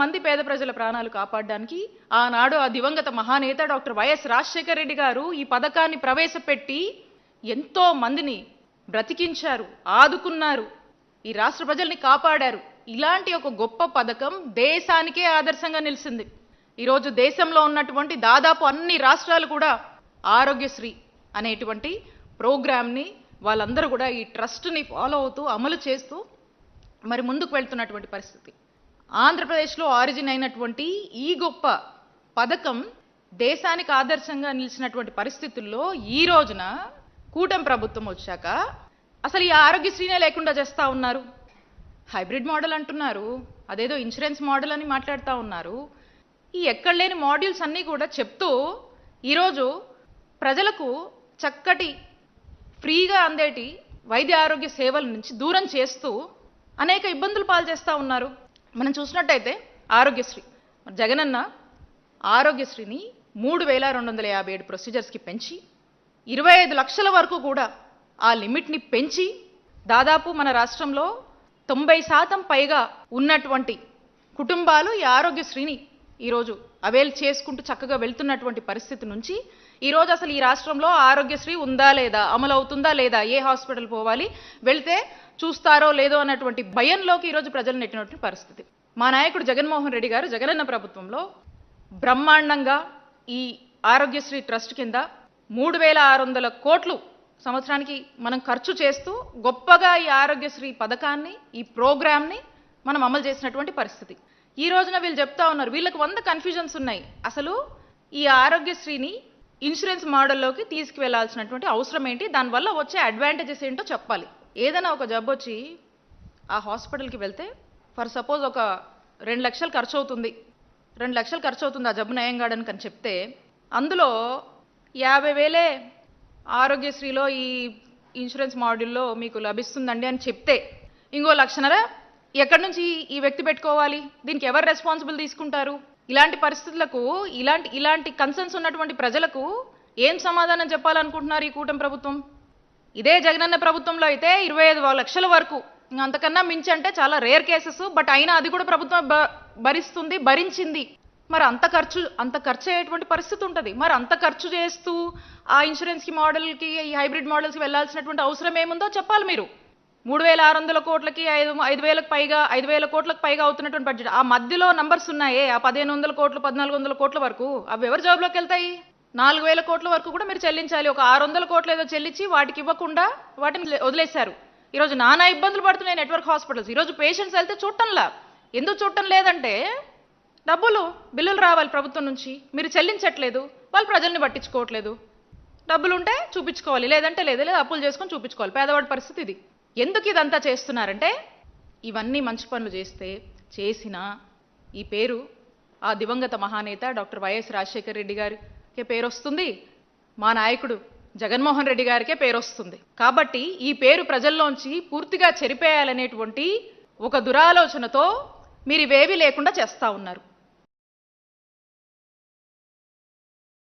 మంది పేద ప్రజల ప్రాణాలు కాపాడడానికి ఆనాడు ఆ దివంగత మహానేత డాక్టర్ వైఎస్ రాజశేఖర రెడ్డి గారు ఈ పథకాన్ని ప్రవేశపెట్టి ఎంతో మందిని బ్రతికించారు ఆదుకున్నారు ఈ రాష్ట్ర ప్రజల్ని కాపాడారు. ఇలాంటి ఒక గొప్ప పథకం దేశానికే ఆదర్శంగా నిలిచింది. ఈరోజు దేశంలో ఉన్నటువంటి దాదాపు అన్ని రాష్ట్రాలు కూడా ఆరోగ్యశ్రీ అనేటువంటి ప్రోగ్రామ్ని వాళ్ళందరూ కూడా ఈ ట్రస్ట్ని ఫాలో అవుతూ అమలు చేస్తూ మరి ముందుకు వెళ్తున్నటువంటి పరిస్థితి. ఆంధ్రప్రదేశ్లో ఆరిజిన్ అయినటువంటి ఈ గొప్ప పథకం దేశానికి ఆదర్శంగా నిలిచినటువంటి పరిస్థితుల్లో ఈ రోజున కూటమి ప్రభుత్వం వచ్చాక అసలు ఈ ఆరోగ్యశ్రీనే లేకుండా చేస్తూ ఉన్నారు. హైబ్రిడ్ మోడల్ అంటున్నారు అదేదో ఇన్సూరెన్స్ మోడల్ అని మాట్లాడుతూ ఉన్నారు. ఈ ఎక్కడ లేని మాడ్యూల్స్ అన్నీ కూడా చెప్తూ ఈరోజు ప్రజలకు చక్కటి ఫ్రీగా అందేటి వైద్య ఆరోగ్య సేవల నుంచి దూరం చేస్తూ అనేక ఇబ్బందులు పాలు చేస్తూ ఉన్నారు. మనం చూసినట్టయితే ఆరోగ్యశ్రీ. మరి జగనన్న ఆరోగ్యశ్రీని మూడు వేల రెండు వందల యాభై ఏడు ప్రొసీజర్స్కి పెంచి ఇరవై ఐదు లక్షల వరకు కూడా ఆ లిమిట్ని పెంచి దాదాపు మన రాష్ట్రంలో తొంభై శాతం పైగా ఉన్నటువంటి కుటుంబాలు ఈ ఆరోగ్యశ్రీని ఈరోజు అవైల్ చేసుకుంటూ చక్కగా వెళ్తున్నటువంటి పరిస్థితి నుంచి ఈరోజు అసలు ఈ రాష్ట్రంలో ఆరోగ్యశ్రీ ఉందా లేదా అమలు అవుతుందా లేదా ఏ హాస్పిటల్ పోవాలి వెళ్తే చూస్తారో లేదో అన్నటువంటి భయంలోకి ఈరోజు ప్రజలు నెట్టినటువంటి పరిస్థితి. మా నాయకుడు జగన్మోహన్ రెడ్డి గారు జగనన్న ప్రభుత్వంలో బ్రహ్మాండంగా ఈ ఆరోగ్యశ్రీ ట్రస్ట్ కింద మూడు వేల ఆరు వందల కోట్లు సంవత్సరానికి మనం ఖర్చు చేస్తూ గొప్పగా ఈ ఆరోగ్యశ్రీ పథకాన్ని ఈ ప్రోగ్రామ్ని మనం అమలు చేసినటువంటి పరిస్థితి. ఈ రోజున వీళ్ళు చెప్తా ఉన్నారు వీళ్ళకి వంద కన్ఫ్యూజన్స్ ఉన్నాయి. అసలు ఈ ఆరోగ్యశ్రీని ఇన్సూరెన్స్ మోడల్లోకి తీసుకువెళ్ళాల్సినటువంటి అవసరం ఏంటి? దానివల్ల వచ్చే అడ్వాంటేజెస్ ఏంటో చెప్పాలి. ఏదైనా ఒక జబ్బు వచ్చి ఆ హాస్పిటల్కి వెళ్తే ఫర్ సపోజ్ ఒక రెండు లక్షలు ఖర్చు అవుతుంది రెండు లక్షలు ఖర్చు అవుతుంది ఆ జబ్బు నయం కావడానికి అని చెప్తే అందులో యాభై వేలే ఆరోగ్యశ్రీలో ఈ ఇన్సూరెన్స్ మాడ్యూల్లో మీకు లభిస్తుందండి అని చెప్తే ఇంకో లక్షణరా ఎక్కడి నుంచి ఈ వ్యక్తి పెట్టుకోవాలి? దీనికి ఎవరు రెస్పాన్సిబుల్ తీసుకుంటారు? ఇలాంటి పరిస్థితులకు ఇలాంటి ఇలాంటి కన్సర్న్స్ ఉన్నటువంటి ప్రజలకు ఏం సమాధానం చెప్పాలనుకుంటున్నారు ఈ కూటమి ప్రభుత్వం? ఇదే జగనన్న ప్రభుత్వంలో అయితే ఇరవై ఐదు లక్షల వరకు అంతకన్నా మించి అంటే చాలా రేర్ కేసెస్ బట్ అయినా అది కూడా ప్రభుత్వం భరిస్తుంది భరించింది. మరి అంత ఖర్చు అంత ఖర్చు అయ్యేటువంటి పరిస్థితి ఉంటుంది. మరి అంత ఖర్చు చేస్తూ ఆ ఇన్సూరెన్స్కి మోడల్కి ఈ హైబ్రిడ్ మోడల్స్కి వెళ్ళాల్సినటువంటి అవసరం ఏముందో చెప్పాలి మీరు. మూడు వేల ఆరు వందల కోట్లకి ఐదు ఐదు వేలకు పైగా ఐదు వేల కోట్లకు పైగా అవుతున్నటువంటి బడ్జెట్ ఆ మధ్యలో నంబర్స్ ఉన్నాయే ఆ పదిహేను వందల కోట్లు పద్నాలుగు వందల కోట్ల వరకు. అవి ఎవరి జాబ్లోకి వెళ్తాయి? నాలుగు వేల కోట్ల వరకు కూడా మీరు చెల్లించాలి. ఒక ఆరు వందల కోట్లు ఏదో చెల్లించి వాటికి ఇవ్వకుండా వాటిని వదిలేశారు. ఈరోజు నానా ఇబ్బందులు పడుతున్నాయి నెట్వర్క్ హాస్పిటల్స్ ఈరోజు పేషెంట్స్ వెళ్తే చూడటంలా ఎందుకు చూడటం లేదంటే డబ్బులు బిల్లులు రావాలి ప్రభుత్వం నుంచి. మీరు చెల్లించట్లేదు. వాళ్ళు ప్రజల్ని పట్టించుకోవట్లేదు. డబ్బులు ఉంటే చూపించుకోవాలి. లేదంటే లేదు. లేదా అప్పులు చేసుకొని చూపించుకోవాలి. పేదవాడి పరిస్థితి ఇది. ఎందుకు ఇదంతా చేస్తున్నారంటే ఇవన్నీ మంచి పనులు చేస్తే చేసిన ఈ పేరు ఆ దివంగత మహానేత డాక్టర్ వైఎస్ రాజశేఖర రెడ్డి గారికే పేరు వస్తుంది మా నాయకుడు జగన్మోహన్ రెడ్డి గారికే పేరు వస్తుంది కాబట్టి ఈ పేరు ప్రజల్లోంచి పూర్తిగా చెరిపేయాలనేటువంటి ఒక దురాలోచనతో మీరు ఇవేవీ లేకుండా చేస్తా ఉన్నారు.